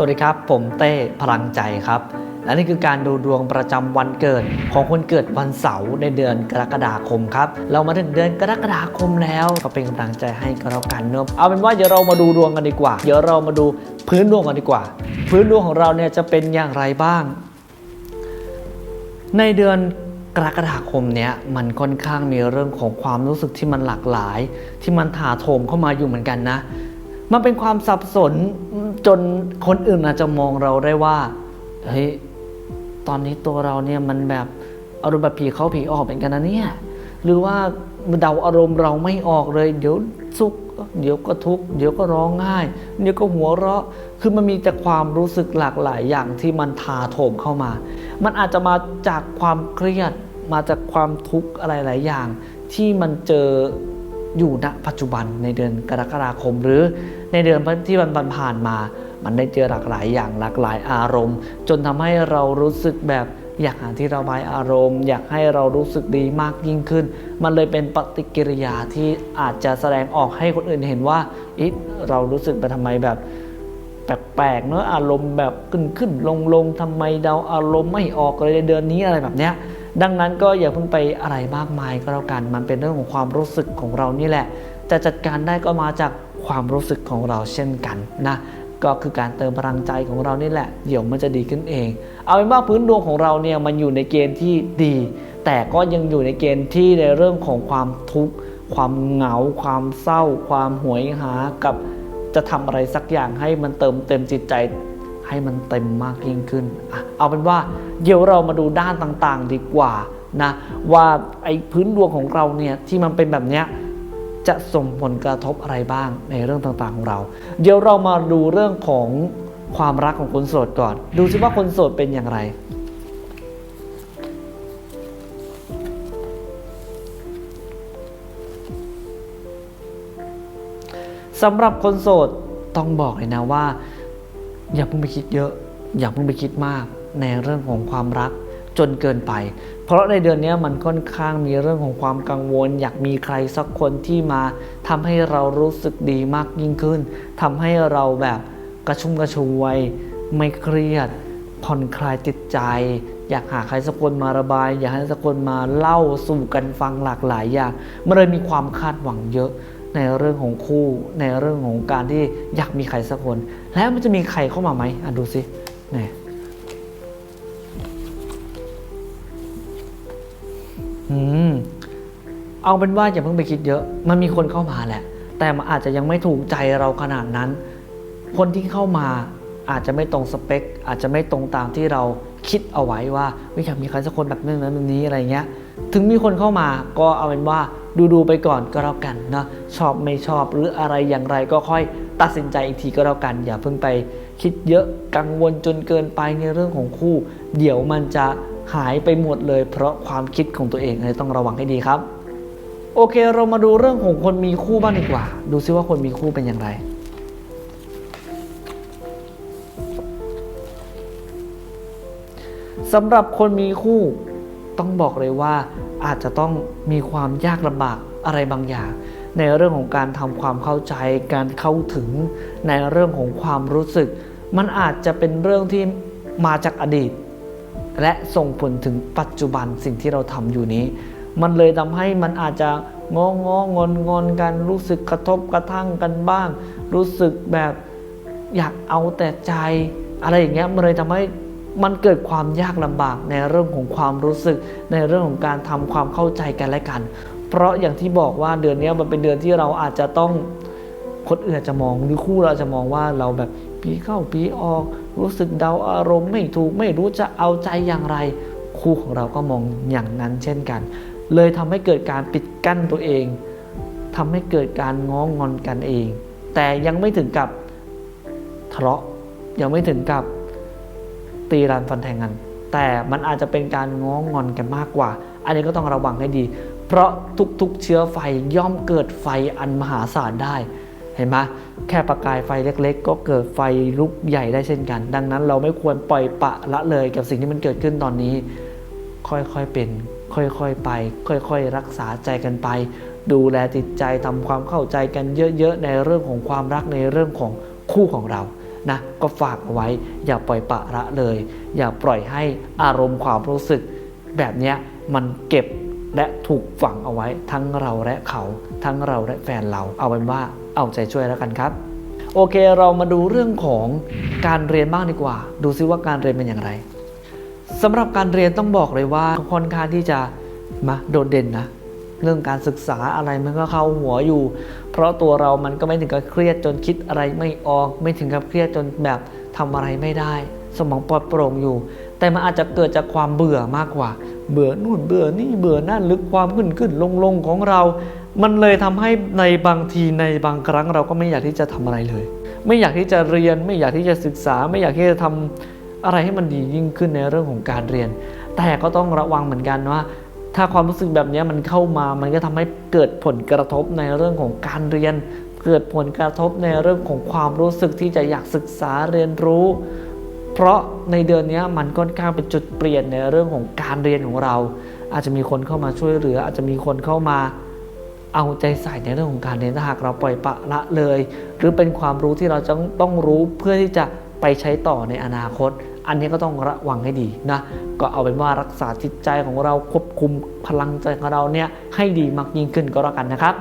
วัสดีครับ ผมเต้พลังใจครับ และนี่คือการดูดวงประจำวันเกิด ของคนเกิดวันเสาร์ในเดือนกรกฎาคมครับ เรามาถึงเดือนกรกฎาคมแล้ว ก็เป็นกำลังใจให้ก็แล้วกันเนอะเอาเป็นว่าเดี๋ยวเรามาดูดวงกันดีกว่า เดี๋ยวเรามาดูพื้นดวงกันดีกว่า พื้นดวงของเราเนี่ยจะเป็นอย่างไรบ้าง ในเดือนกรกฎาคมเนี้ยมันค่อนข้างมีเรื่องของความรู้สึกที่มันหลากหลาย ที่มันถาโถมเข้ามาอยู่เหมือนกันนะ มันเป็นความสับสนจนคนอื่นอาจจะมองเราได้ว่าเฮ้ยตอนนี้ตัวเราเนี่ยมันแบบอารมณ์แบบผีเข้าผีออกเป็นกันนะเนี่ยหรือว่าเดาอารมณ์เราไม่ออกเลย เดี๋ยวสุขเดี๋ยวก็ทุกข์เดี๋ยวก็ร้องไห้เดี๋ยวก็หัวเราะ คือมันมีแต่ความรู้สึกหลากหลายอย่างที่มันทาโถมเข้ามา มันอาจจะมาจากความเครียดมาจากความทุกข์อะไรหลายอย่าง ที่มันเจอ อยู่ณปัจจุบันในเดือนกรกฎาคม หรือในเดือนที่มันผ่านมา มันได้เจอหลากหลายอย่างหลากหลายอารมณ์ จนทำให้เรารู้สึกแบบอยากหาที่ระบายอารมณ์ อยากให้เรารู้สึกดีมากยิ่งขึ้น มันเลยเป็นปฏิกิริยาที่อาจจะแสดงออกให้คนอื่นเห็นว่าอิเรารู้สึกไปทำไมแบบแปลกๆเนอะอารมณ์แบบขึ้นขึ้นลงลงทำไมเดาอารมณ์ไม่ออกเลยในเดือนนี้อะไรแบบเนี้ย ดังนั้นก็อย่าเพิ่งไปอะไรมากมายก็แล้วกัน มันเป็นเรื่องของความรู้สึกของเรานี่แหละ จะจัดการได้ก็มาจากความรู้สึกของเราเช่นกันนะ ก็คือการเติมพลังใจของเรานี่แหละ เดี๋ยวมันจะดีขึ้นเอง เอาเป็นว่าพื้นดวงของเราเนี่ยมันอยู่ในเกณฑ์ที่ดี แต่ก็ยังอยู่ในเกณฑ์ที่ในเรื่องของความทุกข์ ความเหงา ความเศร้า ความหวยหา กับจะทำอะไรสักอย่างให้มันเติมเต็มจิตใจ ให้มันเต็มมากยิ่งขึ้น เอาเป็นว่าเดี๋ยวเรามาดูด้านต่างๆ ดีกว่านะว่าไอ้พื้นดวงของเราเนี่ยที่มันเป็นแบบเนี้ยจะส่งผลกระทบอะไรบ้างในเรื่องต่างๆของเรา เดี๋ยวเรามาดูเรื่องของความรักของคนโสดก่อน ดูซิว่าคนโสดเป็นอย่างไร สำหรับคนโสดต้องบอกเลยนะว่า อย่าเพิ่งไปคิดเยอะ อย่าเพิ่งไปคิดมากในเรื่องของความรักจนเกินไป เพราะในเดือนนี้มันค่อนข้างมีเรื่องของความกังวล อยากมีใครสักคนที่มาทำให้เรารู้สึกดีมากยิ่งขึ้นทำให้เราแบบกระชุ่มกระชวย ไม่เครียด ผ่อนคลายจิตใจ อยากหาใครสักคนมาระบาย อยากให้สักคนมาเล่าสู่กันฟังหลากหลายอย่างมันเลยมีความคาดหวังเยอะ ในเรื่องของคู่ ในเรื่องของการที่อยากมีใครสักคน แล้วมันจะมีใครเข้ามาไหมอะดูสินี่อืมเอาเป็นว่าอย่าเพิ่งไปคิดเยอะ มันมีคนเข้ามาแหละ แต่มันอาจจะยังไม่ถูกใจเราขนาดนั้น คนที่เข้ามาอาจจะไม่ตรงสเปค อาจจะไม่ตรงตามที่เราคิดเอาไว้ว่าอยากมีใครสักคนแบบนึงนั้นแบบนี้อะไรเงี้ย ถึงมีคนเข้ามาก็เอาเป็นว่า ดูดูๆไปก่อนก็แล้วกันนะชอบไม่ชอบหรืออะไรอย่างไรก็ค่อยตัดสินใจอีกทีก็แล้วกัน อย่าเพิ่งไปคิดเยอะกังวลจนเกินไปในเรื่องของคู่ เดี๋ยวมันจะหายไปหมดเลย เพราะความคิดของตัวเองเลยต้องระวังให้ดีครับ โอเคเรามาดูเรื่องของคนมีคู่บ้างดีกว่า ดูซิว่าคนมีคู่เป็นอย่างไรสำหรับคนมีคู่ ต้องบอกเลยว่าอาจจะต้องมีความยากลำบากอะไรบางอย่าง ในเรื่องของการทำความเข้าใจการเข้าถึง ในเรื่องของความรู้สึก มันอาจจะเป็นเรื่องที่มาจากอดีต และส่งผลถึงปัจจุบันสิ่งที่เราทำอยู่นี้ มันเลยทำให้มันอาจจะงองงอนงอนกันรู้สึกกระทบกระทั่งกันบ้าง รู้สึกแบบอยากเอาแต่ใจ อะไรอย่างเงี้ยมันเลยทำให้ มันเกิดความยากลำบากในเรื่องของความรู้สึก ในเรื่องของการทำความเข้าใจกันและกัน เพราะอย่างที่บอกว่าเดือนนี้มันเป็นเดือนที่เราอาจจะต้องคนอื่นจะมองหรือคู่เราจะมองว่าเราแบบปีเข้าปีออก รู้สึกเดาอารมณ์ไม่ถูกไม่รู้จะเอาใจอย่างไร คู่ของเราก็มองอย่างนั้นเช่นกัน เลยทำให้เกิดการปิดกั้นตัวเองทำให้เกิดการง้องงอนกันเอง แต่ยังไม่ถึงกับทะเลาะยังไม่ถึงกับ ตีรันฟันแทงกัน แต่มันอาจจะเป็นการง้องอนกันมากกว่า อันนี้ก็ต้องระวังให้ดี เพราะทุกๆเชื้อไฟย่อมเกิดไฟอันมหาศาลได้เห็นไหมแค่ประกายไฟเล็ก ๆ ก็เกิดไฟลุกใหญ่ได้เช่นกัน ดังนั้นเราไม่ควรปล่อยปะละเลยกับสิ่งที่มันเกิดขึ้นตอนนี้ ค่อยๆเป็น ค่อยๆไป ค่อยๆรักษาใจกันไป ดูแลจิตใจทำความเข้าใจกันเยอะๆในเรื่องของความรักในเรื่องของคู่ของเรา นะก็ฝากเอาไว้ อย่าปล่อยปะละเลย อย่าปล่อยให้อารมณ์ความรู้สึก แบบนี้มันเก็บและถูกฝังเอาไว้ทั้งเราและเขา ทั้งเราและแฟนเราเอาเป็นว่าเอาใจช่วยแล้วกันครับโอเคเรามาดูเรื่องของการเรียนบ้างดีกว่า ดูซิว่าการเรียนเป็นอย่างไรสำหรับการเรียนต้องบอกเลยว่าค่อนข้างที่จะมาโดดเด่นนะ เรื่องการศึกษาอะไรมันก็เข้าหัวอยู่ เพราะตัวเรามันก็ไม่ถึงกับเครียดจนคิดอะไรไม่ออก ไม่ถึงกับเครียดจนแบบทำอะไรไม่ได้ สมองปลอดโปร่งอยู่ แต่มันอาจจะเกิดจากความเบื่อมากกว่า เบื่อนู่นเบื่อนี่เบื่อนั่นลึกความขึ้นขึ้นลงลงของเรา มันเลยทำให้ในบางทีในบางครั้งเราก็ไม่อยากที่จะทำอะไรเลย ไม่อยากที่จะเรียนไม่อยากที่จะศึกษา ไม่อยากที่จะทำอะไรให้มันดียิ่งขึ้นในเรื่องของการเรียน แต่ก็ต้องระวังเหมือนกันว่า ถ้าความรู้สึกแบบนี้มันเข้ามา มันก็ทำให้เกิดผลกระทบในเรื่องของการเรียน เกิดผลกระทบในเรื่องของความรู้สึกที่จะอยากศึกษาเรียนรู้ เพราะในเดือนนี้มันค่อนข้างเป็นจุดเปลี่ยนในเรื่องของการเรียนของเรา อาจจะมีคนเข้ามาช่วยเหลือ อาจจะมีคนเข้ามาเอาใจใส่ในเรื่องของการเรียนถ้าหากเราปล่อยปะละเลย หรือเป็นความรู้ที่เราจะต้องรู้เพื่อที่จะไปใช้ต่อในอนาคต อันนี้ก็ต้องระวังให้ดีนะ ก็เอาเป็นว่ารักษาจิตใจของเราควบคุมพลังใจของเราเนี่ยให้ดีมากยิ่งขึ้นก็แล้วกันนะครับ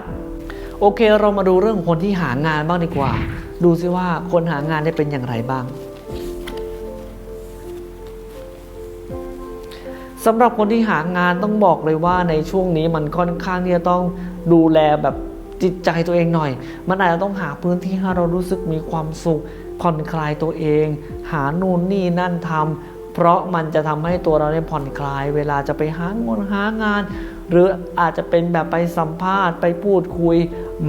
โอเคเรามาดูเรื่องคนที่หางานบ้างดีกว่า ดูซิว่าคนหางานได้เป็นอย่างไรบ้างสำหรับคนที่หางานต้องบอกเลยว่าในช่วงนี้มันค่อนข้างที่จะต้องดูแลแบบจิตใจตัวเองหน่อย มันอาจจะต้องหาพื้นที่ให้เรารู้สึกมีความสุข ผ่อนคลายตัวเอง หานู่นนี่นั่นทำเพราะมันจะทำให้ตัวเราเนี่ยผ่อนคลาย เวลาจะไปหางานหางาน หรืออาจจะเป็นแบบไปสัมภาษณ์ไปพูดคุย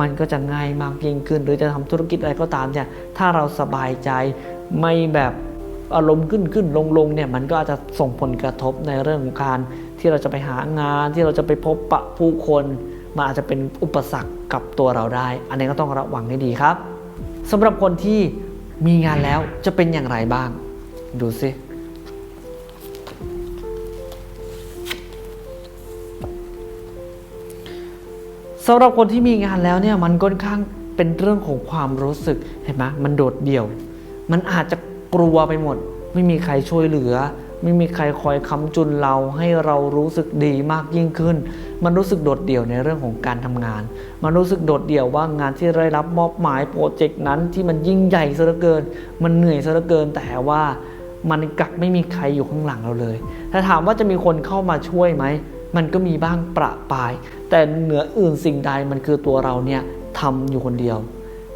มันก็จะง่ายมากยิ่งขึ้น หรือจะทำธุรกิจอะไรก็ตามเนี่ยถ้าเราสบายใจไม่แบบอารมณ์ขึ้นขึ้นลงลงเนี่ยมันก็อาจจะส่งผลกระทบในเรื่องของการที่เราจะไปหางานที่เราจะไปพบปะผู้คนมันอาจจะเป็นอุปสรรคกับตัวเราได้ อันนี้ก็ต้องระวังให้ดีครับสำหรับคนที่ มีงานแล้วจะเป็นอย่างไรบ้าง ดูสิสำหรับคนที่มีงานแล้วเนี่ยมันค่อนข้างเป็นเรื่องของความรู้สึกเห็นไหมมันโดดเดี่ยว มันอาจจะกลัวไปหมด ไม่มีใครช่วยเหลือ ไม่มีใครคอยค้ำจุนเราให้เรารู้สึกดีมากยิ่งขึ้น มันรู้สึกโดดเดี่ยวในเรื่องของการทำงาน มันรู้สึกโดดเดี่ยวว่างานที่ได้รับมอบหมายโปรเจกต์นั้นที่มันยิ่งใหญ่ซะเหลือเกิน มันเหนื่อยซะเหลือเกิน แต่ว่ามันกลับไม่มีใครอยู่ข้างหลังเราเลย ถ้าถามว่าจะมีคนเข้ามาช่วยไหม มันก็มีบ้างประปราย แต่เหนืออื่นสิ่งใดมันคือตัวเราเนี่ยทำอยู่คนเดียว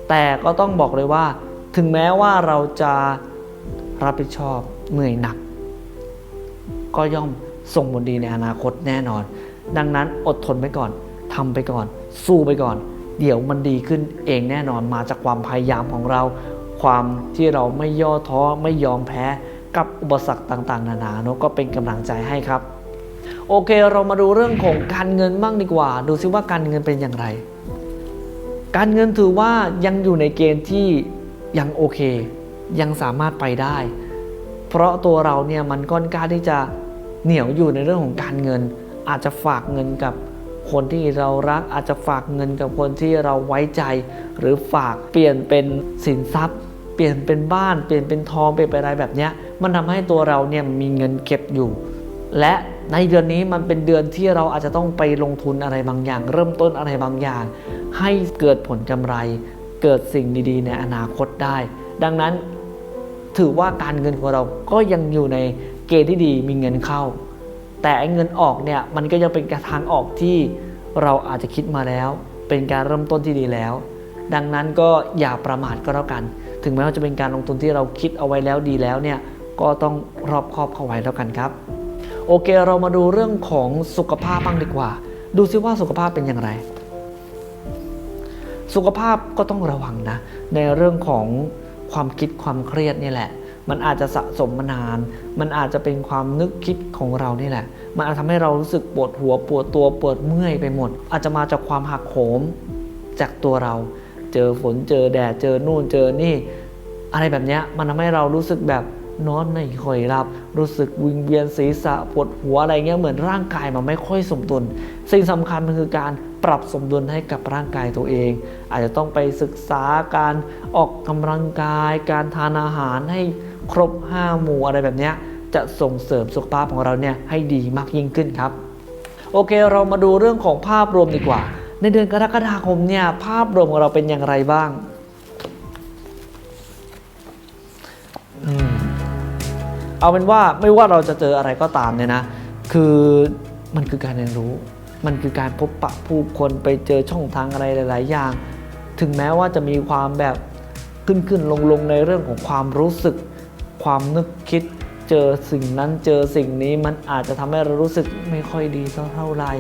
แต่ก็ต้องบอกเลยว่า ถึงแม้ว่าเราจะรับผิดชอบเหนื่อยหนัก ก็ย่อมส่งผลดีในอนาคตแน่นอน ดังนั้นอดทนไปก่อนทำไปก่อน สู้ไปก่อน เดี๋ยวมันดีขึ้นเองแน่นอนมาจากความพยายามของเรา ความที่เราไม่ย่อท้อไม่ยอมแพ้กับอุปสรรคต่างๆ นานาเนอะก็เป็นกำลังใจให้ครับ โอเคเรามาดูเรื่องของการเงินบ้างดีกว่า ดูซิว่าการเงินเป็นอย่างไร การเงินถือว่ายังอยู่ในเกณฑ์ที่ยังโอเค ยังสามารถไปได้ เพราะตัวเราเนี่ยมันก้อนกล้าที่จะเหนียวอยู่ในเรื่องของการเงิน อาจจะฝากเงินกับคนที่เรารักอาจจะฝากเงินกับคนที่เราไว้ใจ หรือฝากเปลี่ยนเป็นสินทรัพย์ เปลี่ยนเป็นบ้านเปลี่ยนเป็นทองเปลี่ยนเป็นอะไรแบบนี้มันทำให้ตัวเราเนี่ยมีเงินเก็บอยู่ และในเดือนนี้มันเป็นเดือนที่เราอาจจะต้องไปลงทุนอะไรบางอย่าง เริ่มต้นอะไรบางอย่าง ให้เกิดผลกำไร เกิดสิ่งดีๆ ในอนาคตได้ ดังนั้นถือว่าการเงินของเราก็ยังอยู่ในเกณฑ์ที่ดีมีเงินเข้า แต่ไอ้เงินออกเนี่ยมันก็ยังเป็นการทางออกที่เราอาจจะคิดมาแล้ว เป็นการเริ่มต้นที่ดีแล้ว ดังนั้นก็อย่าประมาทก็แล้วกัน ถึงแม้ว่าจะเป็นการลงทุนที่เราคิดเอาไว้แล้วดีแล้วเนี่ยก็ต้องรอบคอบเข้าไว้แล้วกันครับ โอเคเรามาดูเรื่องของสุขภาพบ้างดีกว่า ดูซิว่าสุขภาพเป็นอย่างไร สุขภาพก็ต้องระวังนะ ในเรื่องของความคิดความเครียดนี่แหละ มันอาจจะสะสมมานาน มันอาจจะเป็นความนึกคิดของเรานี่แหละ มันอาจทำให้เรารู้สึกปวดหัวปวดตัวปวดเมื่อยไปหมด อาจจะมาจากความหักโหมจากตัวเรา เจอฝนเจอแดดเจอนู่นเจอนี่ อะไรแบบนี้มันทำให้เรารู้สึกแบบนอนไม่ค่อยหลับ รู้สึกวิงเวียนศีรษะปวดหัวอะไรเงี้ยเหมือนร่างกายมันไม่ค่อยสมดุลสิ่งสำคัญมันคือการปรับสมดุลให้กับร่างกายตัวเอง อาจจะต้องไปศึกษาการออกกำลังกาย การทานอาหารให้ ครบ 5 หมู่อะไรแบบนี้จะส่งเสริมสุขภาพของเราเนี่ยให้ดีมากยิ่งขึ้นครับ โอเคเรามาดูเรื่องของภาพรวมดีกว่า ในเดือนกรกฎาคมเนี่ยภาพรวมของเราเป็นอย่างไรบ้างอเอาเป็นว่าไม่ว่าเราจะเจออะไรก็ตามเนี่ยนะ คือมันคือการเรียนรู้ มันคือการพบปะผู้คนไปเจอช่องทางอะไรหลาย ๆ อย่าง ถึงแม้ว่าจะมีความแบบขึ้นขึ้นลงลงในเรื่องของความรู้สึก ความนึกคิดเจอสิ่งนั้นเจอสิ่งนี้มันอาจจะทำให้เรารู้สึกไม่ค่อยดีเท่าเท่าไหร่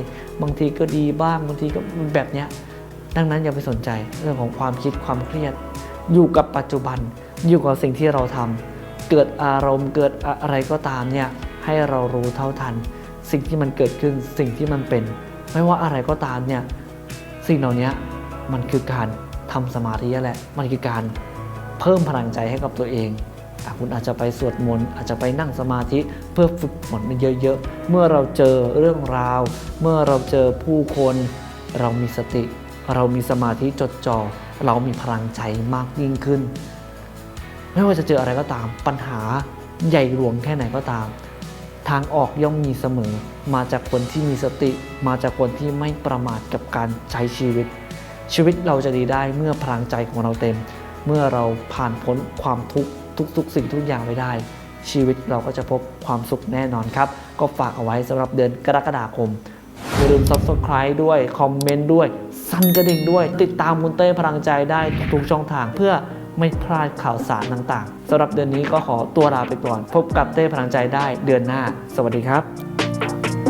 บางทีก็ดีบ้างบางทีก็แบบเนี้ยดังนั้นอย่าไปสนใจเรื่องของความคิดความเครียด อยู่กับปัจจุบัน อยู่กับสิ่งที่เราทำเกิดอารมณ์เกิดอะไรก็ตามเนี่ยให้เรารู้เท่าทัน สิ่งที่มันเกิดขึ้นสิ่งที่มันเป็น ไม่ว่าอะไรก็ตามเนี่ยสิ่งเหล่านี้มันคือการทำสมาธิแหละมันคือการเพิ่มพลังใจให้กับตัวเอง คุณอาจจะไปสวดมนต์อาจจะไปนั่งสมาธิเพื่อฝึกฝนมันเยอะๆ เมื่อเราเจอเรื่องราว เมื่อเราเจอผู้คน เรามีสติ เรามีสมาธิจดจ่อเรามีพลังใจมากยิ่งขึ้น ไม่ว่าจะเจออะไรก็ตามปัญหาใหญ่หลวงแค่ไหนก็ตาม ทางออกย่อมมีเสมอ มาจากคนที่มีสติ มาจากคนที่ไม่ประมาทกับการใช้ชีวิต ชีวิตเราจะดีได้เมื่อพลังใจของเราเต็ม เมื่อเราผ่านพ้นความทุกข์ ทุกๆ สิ่งทุกอย่างไปได้ ชีวิตเราก็จะพบความสุขแน่นอนครับ ก็ฝากเอาไว้สำหรับเดือนกรกฎาคมอย่าลืม subscribe ด้วย คอมเมนต์ด้วย สั่นกระดิ่งด้วย ติดตามคุณเต้พลังใจได้ทุกช่องทางเพื่อไม่พลาดข่าวสารต่างๆสำหรับเดือนนี้ก็ขอตัวลาไปก่อน พบกับเต้พลังใจได้เดือนหน้า สวัสดีครับ